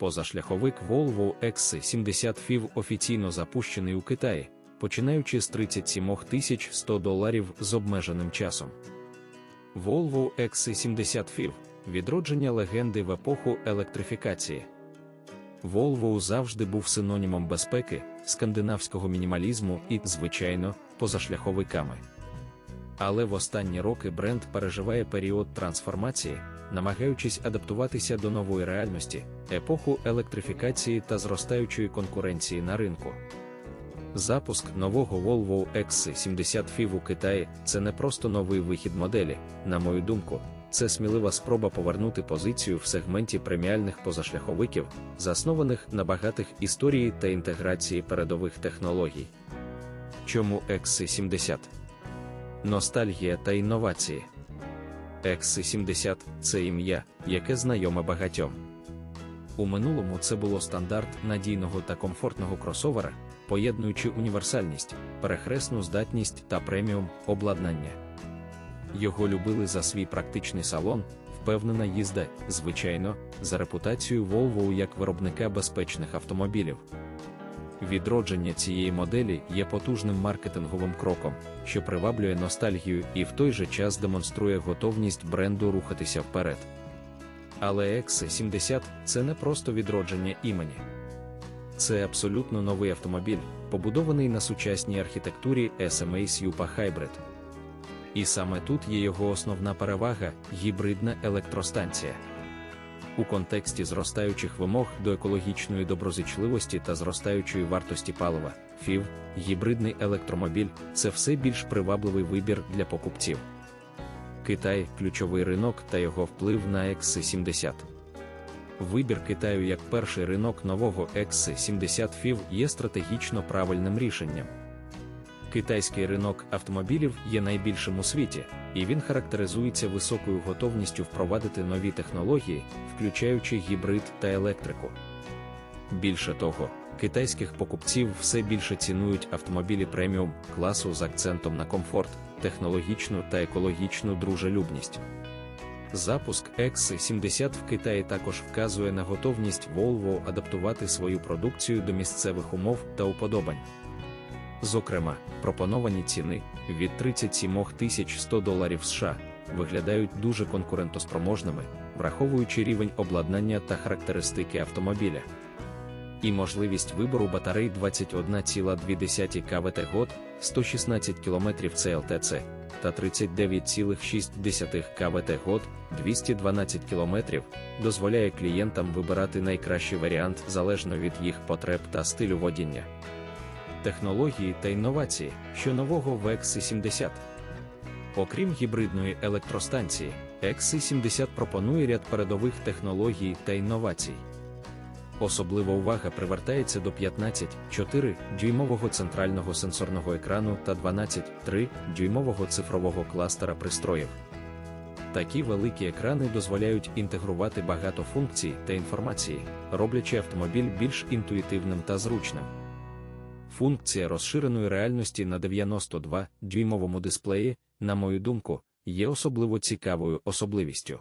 Позашляховик Volvo XC70 FIV офіційно запущений у Китаї, починаючи з 37 100 доларів з обмеженим часом. Volvo XC70 FIV відродження легенди в епоху електрифікації. Volvo завжди був синонімом безпеки, скандинавського мінімалізму і, звичайно, позашляховиками. Але в останні роки бренд переживає період трансформації, намагаючись адаптуватися до нової реальності, епоху електрифікації та зростаючої конкуренції на ринку. Запуск нового Volvo XC70 FIV у Китаї це не просто новий вихід моделі, на мою думку, це смілива спроба повернути позицію в сегменті преміальних позашляховиків, заснованих на багатих історії та інтеграції передових технологій. Чому XC70? Ностальгія та інновації. XC70 це ім'я, яке знайоме багатьом. У минулому це було стандарт надійного та комфортного кросовера, поєднуючи універсальність, перехресну здатність та преміум обладнання. Його любили за свій практичний салон, впевнена їзда, звичайно, за репутацію Volvo як виробника безпечних автомобілів. Відродження цієї моделі є потужним маркетинговим кроком, що приваблює ностальгію і в той же час демонструє готовність бренду рухатися вперед. Але XC70 це не просто відродження імені. Це абсолютно новий автомобіль, побудований на сучасній архітектурі SMA Super Hybrid. І саме тут є його основна перевага гібридна електростанція. У контексті зростаючих вимог до екологічної доброзичливості та зростаючої вартості палива, ФІВ, гібридний електромобіль це все більш привабливий вибір для покупців. Китай ключовий ринок та його вплив на XC70. Вибір Китаю як перший ринок нового XC70 FIV є стратегічно правильним рішенням. Китайський ринок автомобілів є найбільшим у світі, і він характеризується високою готовністю впровадити нові технології, включаючи гібрид та електрику. Більше того, китайських покупців все більше цінують автомобілі преміум класу з акцентом на комфорт, технологічну та екологічну дружелюбність. Запуск XC70 в Китаї також вказує на готовність Volvo адаптувати свою продукцію до місцевих умов та уподобань. Зокрема, пропоновані ціни від 37 100 доларів США виглядають дуже конкурентоспроможними, враховуючи рівень обладнання та характеристики автомобіля. І можливість вибору батарей 21,2 кВт год, 116 км CLTC та 39,6 кВт год, 212 км дозволяє клієнтам вибирати найкращий варіант залежно від їх потреб та стилю водіння технології та інновації, що нового в XC70. Окрім гібридної електростанції, XC70 пропонує ряд передових технологій та інновацій. Особлива увага привертається до 15,4 дюймового центрального сенсорного екрану та 12,3 дюймового цифрового кластера пристроїв. Такі великі екрани дозволяють інтегрувати багато функцій та інформації, роблячи автомобіль більш інтуїтивним та зручним. Функція розширеної реальності на 92 дюймовому дисплеї, на мою думку, є особливо цікавою особливістю.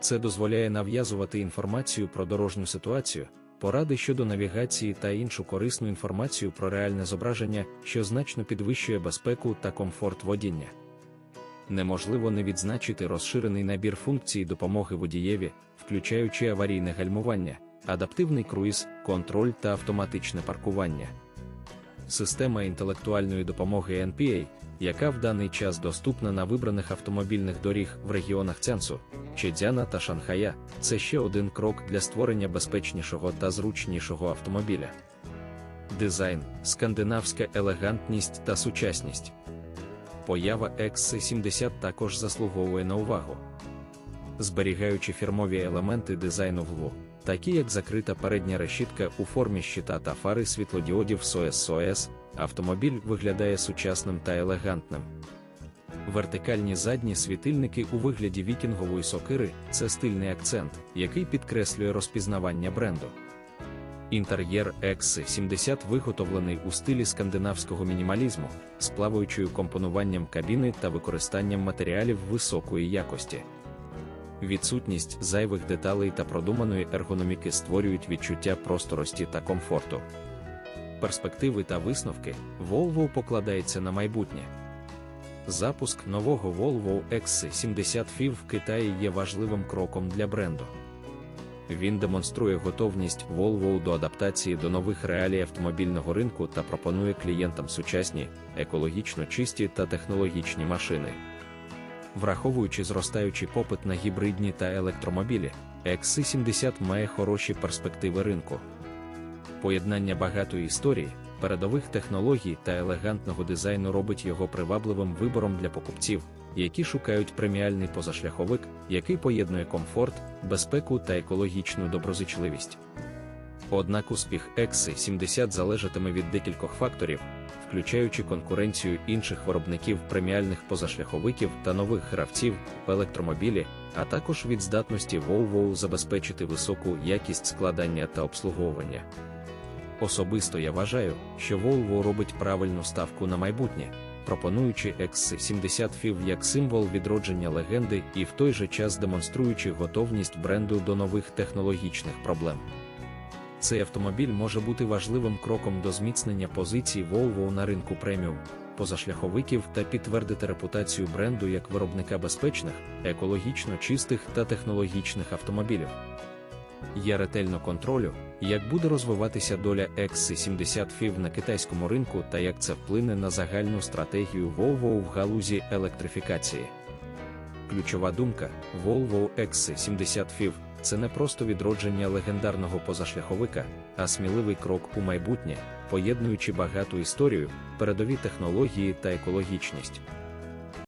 Це дозволяє нав'язувати інформацію про дорожню ситуацію, поради щодо навігації та іншу корисну інформацію про реальне зображення, що значно підвищує безпеку та комфорт водіння. Неможливо не відзначити розширений набір функцій допомоги водієві, включаючи аварійне гальмування, адаптивний круїз, контроль та автоматичне паркування система інтелектуальної допомоги NPA, яка в даний час доступна на вибраних автомобільних доріг в регіонах Цянсу, Чедзяна та Шанхая, це ще один крок для створення безпечнішого та зручнішого автомобіля. Дизайн, скандинавська елегантність та сучасність. Поява XC70 також заслуговує на увагу. Зберігаючи фірмові елементи дизайну в такі як закрита передня решітка у формі щита та фари світлодіодів SOS-SOS, автомобіль виглядає сучасним та елегантним. Вертикальні задні світильники у вигляді вікінгової сокири це стильний акцент, який підкреслює розпізнавання бренду. Інтер'єр X70 виготовлений у стилі скандинавського мінімалізму, з плаваючою компонуванням кабіни та використанням матеріалів високої якості. Відсутність зайвих деталей та продуманої ергономіки створюють відчуття просторості та комфорту. Перспективи та висновки Volvo покладається на майбутнє. Запуск нового Volvo XC70 FIV в Китаї є важливим кроком для бренду. Він демонструє готовність Volvo до адаптації до нових реалій автомобільного ринку та пропонує клієнтам сучасні, екологічно чисті та технологічні машини. Враховуючи зростаючий попит на гібридні та електромобілі, XC70 має хороші перспективи ринку. Поєднання багатої історії, передових технологій та елегантного дизайну робить його привабливим вибором для покупців, які шукають преміальний позашляховик, який поєднує комфорт, безпеку та екологічну доброзичливість. Однак успіх XC70 залежатиме від декількох факторів, включаючи конкуренцію інших виробників преміальних позашляховиків та нових гравців в електромобілі, а також від здатності Volvo забезпечити високу якість складання та обслуговування. Особисто я вважаю, що Volvo робить правильну ставку на майбутнє, пропонуючи XC70 FIV як символ відродження легенди і в той же час демонструючи готовність бренду до нових технологічних проблем. Цей автомобіль може бути важливим кроком до зміцнення позицій Volvo на ринку преміум, позашляховиків та підтвердити репутацію бренду як виробника безпечних, екологічно чистих та технологічних автомобілів. Я ретельно контролю, як буде розвиватися доля XC70 FIV на китайському ринку та як це вплине на загальну стратегію Volvo в галузі електрифікації. Ключова думка Volvo XC70 FIV – це не просто відродження легендарного позашляховика, а сміливий крок у майбутнє, поєднуючи багату історію, передові технології та екологічність.